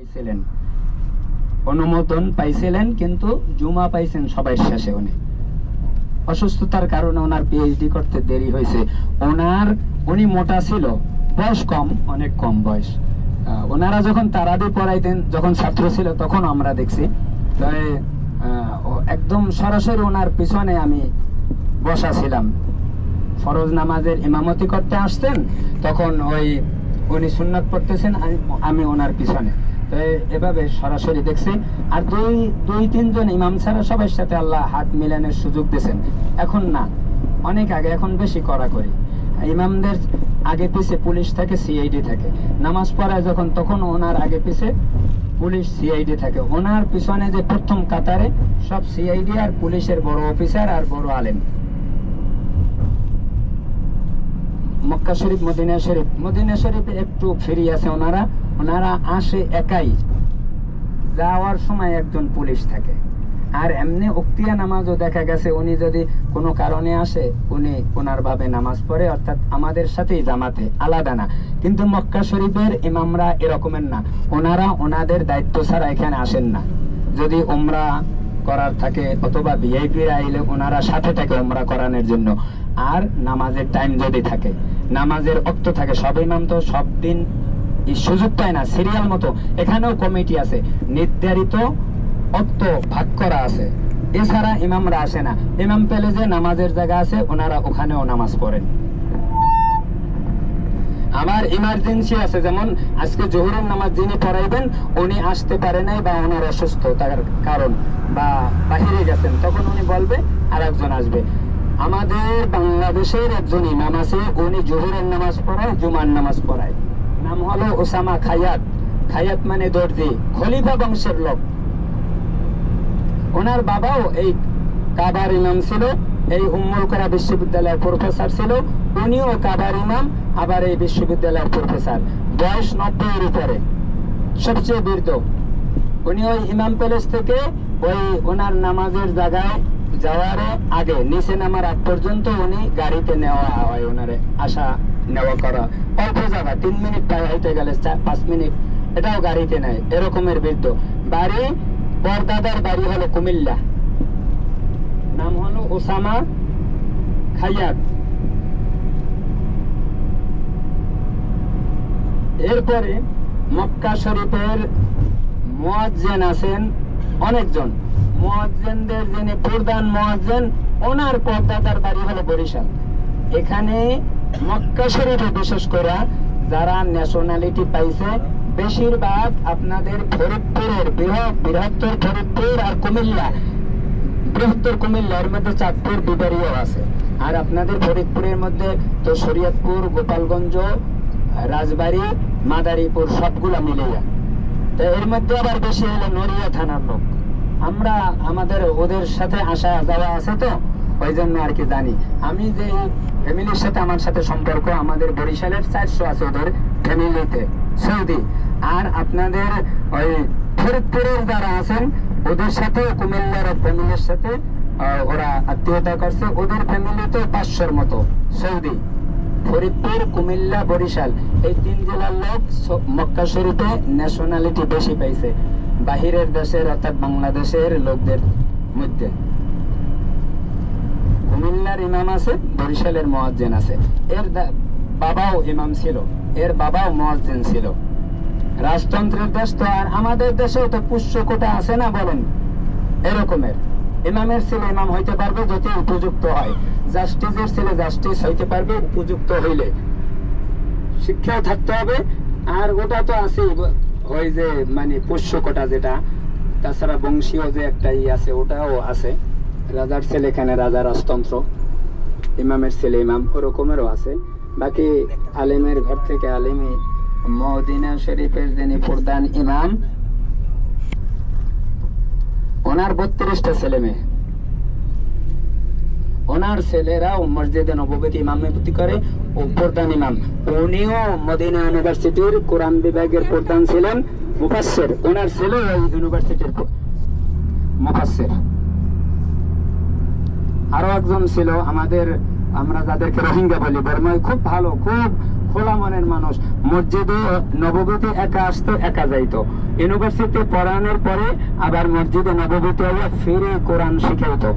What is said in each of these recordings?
পাইছিলেন। অনুমোদন পাইছিলেন কিন্তু জুমা পাইছেন সবাই শেষে উনি। অসুস্থতার কারণে ওনার পিএইচডি করতে দেরি হয়েছে। ওনার উনি মোটা ছিল বয়স কম অনেক কম বয়স। ওনারা যখন তারাবি পড়াইতেন যখন ছাত্র ছিল তখন আমরা দেখছি। তবে, একদম সরাসরি ওনার পিছনে আমি বসা ছিলাম। ফরজ নামাজের ইমামতি করতে আসতেন তখন ওই উনি সুন্নাত পড়তেছেন আমি- ওনার পিছনে। এভাবে সরাসরি দেখছি। আর দুই দুই, তিনজন ইমাম ছাড়া সবার সাথে আল্লাহ হাত মিলানের সুযোগ দিয়েছেন। এখন না, অনেক আগে, এখন বেশি করা করি। ইমামদের আগে পিছে পুলিশ থাকে, সিআইডি থাকে। নামাজ পড়ায় যখন, তখন ওনার আগে পিছে পুলিশ, সিআইডি থাকে। ওনার পিছনে যে প্রথম কাতারে সব সিআইডি আর পুলিশের বড় অফিসার আর বড় আলেম। মক্কা শরীফ, মদিনা শরীফ। মদিনা শরীফে একটু ফেরি আছে ওনারা। ওনারা আসে একাই। যাওয়ার সময় একজন পুলিশ থাকে। আর এমনি উক্তিয়া নামাজও দেখা গেছে, উনি যদি কোনো কারণে আসে, উনি ওনার ভাবে নামাজ পড়ে, অর্থাৎ আমাদের সাথেই জামাতে, আলাদা না। কিন্তু মক্কা শরীফের ইমামরা এরকমের না। ওনারা ওনাদের দায়িত্ব ছাড়া এখানে আসেন না। যদি ওমরা করার থাকে, অথবা ভিআইপি আইলে ওনারা সাথে থাকে ওমরা করানোর জন্য। আর নামাজের টাইম যদি থাকে, নামাজের অক্ত থাকে, সব ইমাম তো সব দিন সুযোগ পায় না। সিরিয়াল মতো। এখানেও কমিটি আছে। নির্ধারিত ভাগ করা আছে। এছাড়া ইমামরা আসে না। ইমাম পেলে যে নামাজের জায়গা আছে, ওনারা ওখানেও নামাজ পড়েন। আমার ইমার্জেন্সি আছে। যেমন আজকে জোহরের নামাজ যিনি পড়াইবেন, উনি আসতে পারে নাই বা ওনার অসুস্থ তার কারণ বা বাহিরে গেছেন, তখন উনি বলবে আর একজন আসবে। আমাদের বাংলাদেশের একজন ইমাম আছে, উনি জোহরের নামাজ পড়ায়, জুমার নামাজ পড়ায়। নাম হলো ওসামা খায়াত। খায়াত মানে দর্জি, খলিফা বংশের লোক। ওনার বাবাও এই কাবার ইমাম ছিল, এই উম্মুল করা বিশ্ববিদ্যালয়ের প্রফেসর ছিল। উনিও কাবার ইমাম, আবার এই বিশ্ববিদ্যালয়ের প্রফেসর। বয়স নব্বইয়ের উপরে, সবচেয়ে বৃদ্ধ। উনি ওই ইমাম প্যালেস থেকে ওই ওনার নামাজের জায়গায় যাওয়ার আগে, নিচে নামার আগ পর্যন্ত উনি গাড়িতে নেওয়া হয় ওনারে আসা নেওয়া করা। অল্প জায়গা, তিন মিনিট পায়ে হেঁটে গেলে পাঁচ মিনিট। এটাও গাড়িতে নেয়, এরকমের বৃদ্ধ। বাড়ি, বরদাদার বাড়ি হলো কুমিল্লা। নাম হলো ওসামা খাইয়াত। এরপরে মক্কা শরীফের মুয়াজ্জেন আছেন অনেকজন। মুয়াজ্জেনদের যিনি প্রধান মুয়াজ্জেন ওনার পর্দাদার বাড়ি হলো বরিশাল। এখানে মক্কা শরীফে বিশেষ করে যারা ন্যাশনালিটি পাইছে, বেশিরভাগ আপনাদের ফরিদপুরের, বৃহৎ, বৃহত্তর ফরিদপুর আর কুমিল্লা। বৃহত্তর কুমিল্লার মধ্যে চাঁদপুর বিবাড়িও আছে। আর আপনাদের ফরিদপুরের মধ্যে তো শরীয়তপুর, গোপালগঞ্জ, রাজবাড়ি, মাদারীপুর সবগুলা মিলিয়ে। তো এর মধ্যে আবার বেশি হলো নড়িয়া থানার লোক। আমরা আমাদের ওদের সাথে আসা যাওয়া আছে তো ওই জন্য আর কি জানি। আমি যে ফ্যামিলির সাথে, আমার সাথে সম্পর্ক, আমাদের বরিশালের চারশো আছে ওদের ফ্যামিলিতে সৌদি। আর আপনাদের ওই ফরিদপুরের যারা আছেন, ওদের সাথে কুমিল্লার ফ্যামিলির সাথে ওরা আত্মীয়তা করছে। ওদের ফ্যামিলিতে পাঁচশোর মতো, সৌদি। ফরিদপুর, কুমিল্লা, বরিশাল, এই তিন জেলার লোক মক্কা শরীফে ন্যাশনালিটি বেশি পাইছে। বাহিরের দেশের অর্থাৎ বাংলাদেশের লোকদের মধ্যে। কুমিল্লার ইমাম আছে, বরিশালের মহাজ্জেন আছে। এর বাবাও ইমাম ছিল, এর বাবাও মহাজ্জেন ছিল। রাজতন্ত্রের দেশ তো আর আমাদের দেশেও তো পুষ্য কোটা আছে না বলেন? এরকমের। ইমামের ছেলে ইমাম হইতে পারবে যদি উপযুক্ত হয়। জাস্টিসের ছেলে জাস্টিস হইতে পারবে উপযুক্ত হইলে। শিক্ষাও থাকতে হবে, আর ওটা তো আছে ওই যে মানে পোষ্য কোটা যেটা, তাছাড়া বংশীয় যে একটা ই আছে, ওটাও আছে। রাজার ছেলে রাজা রাজতন্ত্র ইমামের ছেলে, ইমাম ওরকমেরও আছে। বাকি আলেমের ঘর থেকে আলেমী মদিনা শরীফের যিনি প্রধান ইমাম, ওনার বত্রিশটা ছেলে মেয়ে। ওনার ছেলেরাও মসজিদে নববীতে ইমামতি করে, ও প্রধান ইমাম। উনিও মদিনা ইউনিভার্সিটির কোরআন বিভাগের প্রধান ছিলেন, মুফাসসির। ওনার ছেলে ওই ইউনিভার্সিটির মুফাসসির। আরও একজন ছিল আমাদের, আমরা যাদেরকে রোহিঙ্গা বলি, বর্মায় খুব ভালো, খুব খোলা মনের মানুষ। মসজিদে নবগীতে একা আসতো, একা যাইতো। ইউনিভার্সিটি পড়ানোর পরে আবার মসজিদে হইয়া ফিরে কোরআন শিখাইতো।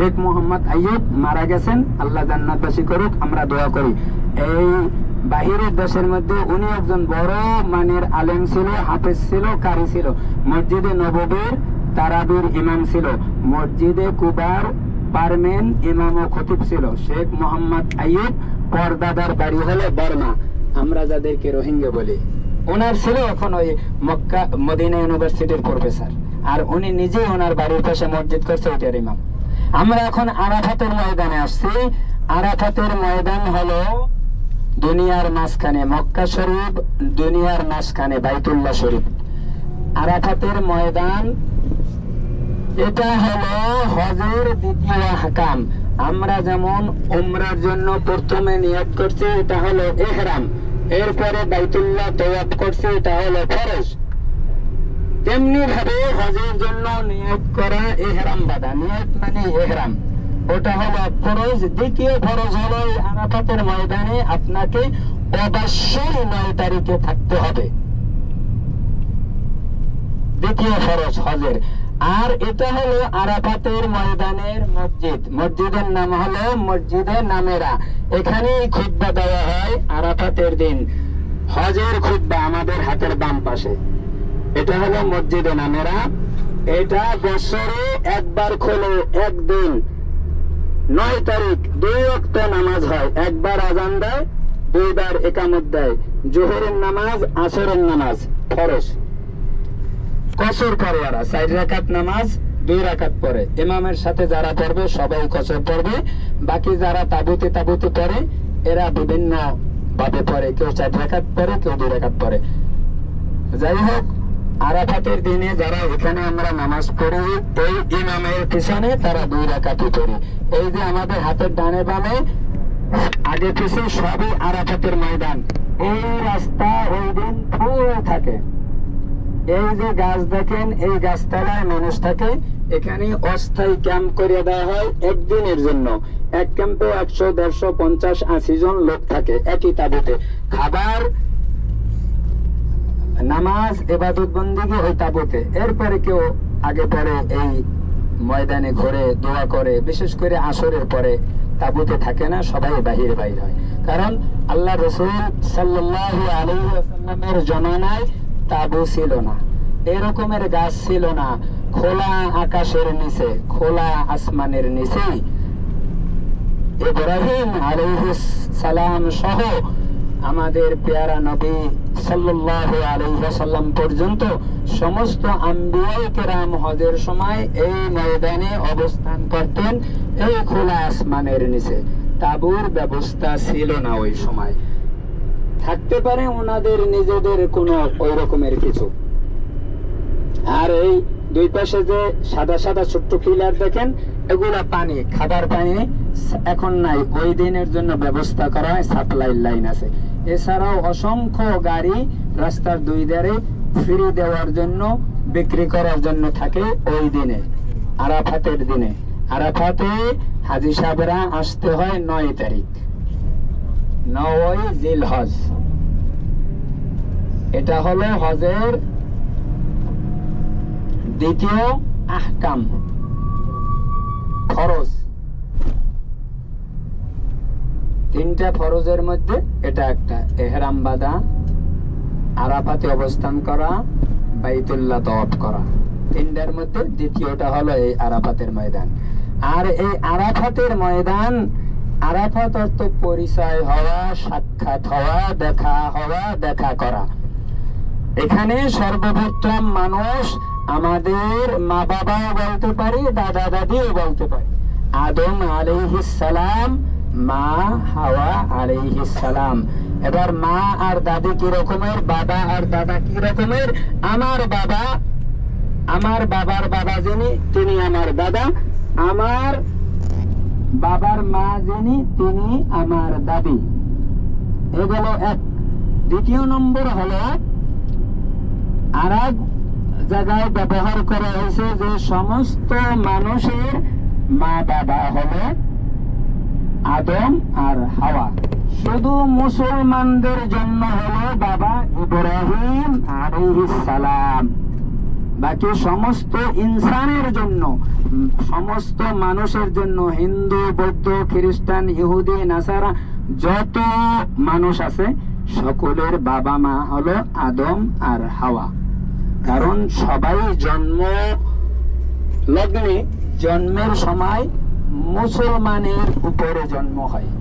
শেখ মোহাম্মদ আইয়ুব মারা গেছেন, আল্লাহ জান্নাতবাসী করুক, আমরা দোয়া করি। এই বাহিরের দেশের মধ্যে উনি একজন বড় মানের আলেম ছিল, হাফেজ ছিল, কারি ছিল। মসজিদে নববীর তারাবির ইমাম ছিল। মসজিদে কুবার পারমেন ইমাম ও খতিব ছিল। শেখ মোহাম্মদ আইয়ুব পরদাদার বাড়ি হলো বর্মা। আমরা যাদেরকে রোহিঙ্গা বলি। ওনার ছিল এখন ওই মক্কা, মদিনা ইউনিভার্সিটির প্রফেসর। আর উনি নিজেই ওনার বাড়ির পাশে মসজিদ করছে, ওইটার ইমাম। আমরা এখন আরাফাতের ময়দানে আসছি। আরাফাতের ময়দান হলো দুনিয়ার মাঝখানে মক্কা শরীফ, দুনিয়ার মাঝখানে বাইতুল্লাহ শরীফ। আরাফাতের ময়দান, এটা হলো হজের দ্বিতীয় হাকাম আমরা যেমন উমরার জন্য প্রথমে নিয়ত করছি, এটা হলো এহরাম। এরপরে বাইতুল্লাহ তওয়াফ করছি, এটা হলো ফরজ। তেমনি ভাবে হজের জন্য নিয়ত করা এহরাম বাঁধা নিয়ত মানে এহরাম। ওটা হলো ফরজ। দ্বিতীয় ফরজ হলো আরাফাতের ময়দানে আপনাকে অবশ্যই নয় তারিখে থাকতে হবে। দ্বিতীয় ফরজ হজের। আর এটা হলো আরাফাতের ময়দানের মসজিদ। মসজিদের নাম হলো মসজিদে নামেরা। এখানেই খুতবা দেওয়া হয় আরাফাতের দিন। হজের খুতবা আমাদের হাতের বাম পাশে। এটা হলো মসজিদে নামেরা। এটা বছরে একবার খোলে, একদিন। নয় তারিখ, দুই অক্ত নামাজ হয়। একবার আজান দেয়, দুইবার একামত দেয়। জোহরের নামাজ, আসরের নামাজ, ফরজ। কসর পরে ওরা, চার রাকাত নামাজ, দুই রাকাত পরে ইমামের সাথে যারা পড়বে, সবাই কসর পড়বে। বাকি যারা তাবুতে তাবুতে পড়ে, এরা বিভিন্ন ভাবে পড়ে। কেউ চার রাকাত পড়ে, কেউ দুই রাকাত পড়ে। যাই হোক আরাফাতের দিনে যারা এখানে আমরা নামাজ পড়ি, এই ইমামের পিছনে তারা দুই রাকাতই পড়ি। এই যে আমাদের হাতের ডানে বামে, আগে পিছে সবই আরাফাতের ময়দান। এই রাস্তা ওই দিন ফুল থাকে। এই যে গাছ দেখেন, এই গাছতলায় মানুষ থাকে। এখানে অস্থায়ী ক্যাম্প করে দেওয়া হয় একদিনের জন্য। এক ক্যাম্পে একশো, দেড়শো, পঞ্চাশ, আশি জন লোক থাকে একই তাবুতে। খাবার নামাজ এবাদত বন্দিগি ওই তাবুতে। এরপরে কেউ আগে পরে এই ময়দানে ঘুরে, দোয়া করে, বিশেষ করে আসরের পরে তাবুতে থাকে না, সবাই বাহিরে বাইর হয়। কারণ আল্লাহ রসুল সাল্লাহ আলহিমের জমানায় তাবু ছিল না। এরকমের গাছ ছিল না, খোলা আকাশের নিচে, খোলা আসমানের নিচেই। ইব্রাহিম আলাইহিস সালাম সহ আমাদের পেয়ারা নবী সাল্লাল্লাহু আলাইহি ওয়াসাল্লাম পর্যন্ত সমস্ত আম্বিয়ায়ে কেরাম হজের সময় এই ময়দানে অবস্থান করতেন এই খোলা আসমানের নিচে। তাবুর ব্যবস্থা ছিল না ওই সময়। থাকতে পারে ওনাদের নিজেদের কোনো ওই রকমের কিছু। আর এই দুই পাশে যে সাদা সাদা ছোট্ট পিলার দেখেন, এগুলা পানি, খাবার পানি এখন নাই। ওই দিনের জন্য ব্যবস্থা করা হয়, সাপ্লাই লাইন আছে। এছাড়াও অসংখ্য গাড়ি রাস্তার দুই ধারে ফ্রি দেওয়ার জন্য, বিক্রি করার জন্য থাকে ওই দিনে, আরাফাতের দিনে। আরাফাতে হাজি সাহেবরা আসতে হয় নয় তারিখ, নয় জিল হজ এটা হলো হজের দ্বিতীয় আহকাম, ফরজ। তিনটা ফরজের মধ্যে এটা একটা, এহরাম বাঁধা, আরাফাতে অবস্থান করা, বাইতুল্লাহ তওয়াফ করা। তিনটার মধ্যে দ্বিতীয়টা হলো এই আরাফাতের ময়দান। আর এই আরাফাতের ময়দান, আরাফাত অর্থ পরিচয় হওয়া, সাক্ষাৎ হওয়া, দেখা হওয়া, দেখা করা। এখানে সর্বপ্রথম মানুষ আমাদের মা বাবাও বলতে পারি, দাদা দাদিও বলতে পারি। আদম আলাইহিস সালাম মা হাওয়া আলাইহিস সালাম। এবার মা আর দাদি কি রকমের, বাবা আর দাদা কি রকমের? আমার বাবা, আমার বাবার বাবা যিনি, তিনি আমার দাদা। আমার বাবার মা যিনি, তিনি আমার দাদি। এগুলো এক। দ্বিতীয় নম্বর হলো আর এক জায়গায় ব্যবহার করা হয়েছে যে সমস্ত মানুষের মা বাবা হলো আদম আর হাওয়া। শুধু মুসলমানদের জন্য হলো বাবা ইব্রাহিম সালাম। বাকি সমস্ত ইনসানের জন্য সমস্ত মানুষের জন্য, হিন্দু, বৌদ্ধ, খ্রিস্টান, ইহুদি, নাসারা, যত মানুষ আছে, সকলের বাবা মা হলো আদম আর হাওয়া। কারণ সবাই জন্ম, লগ্নে জন্মের সময় মুসলমানের উপরে জন্ম হয়।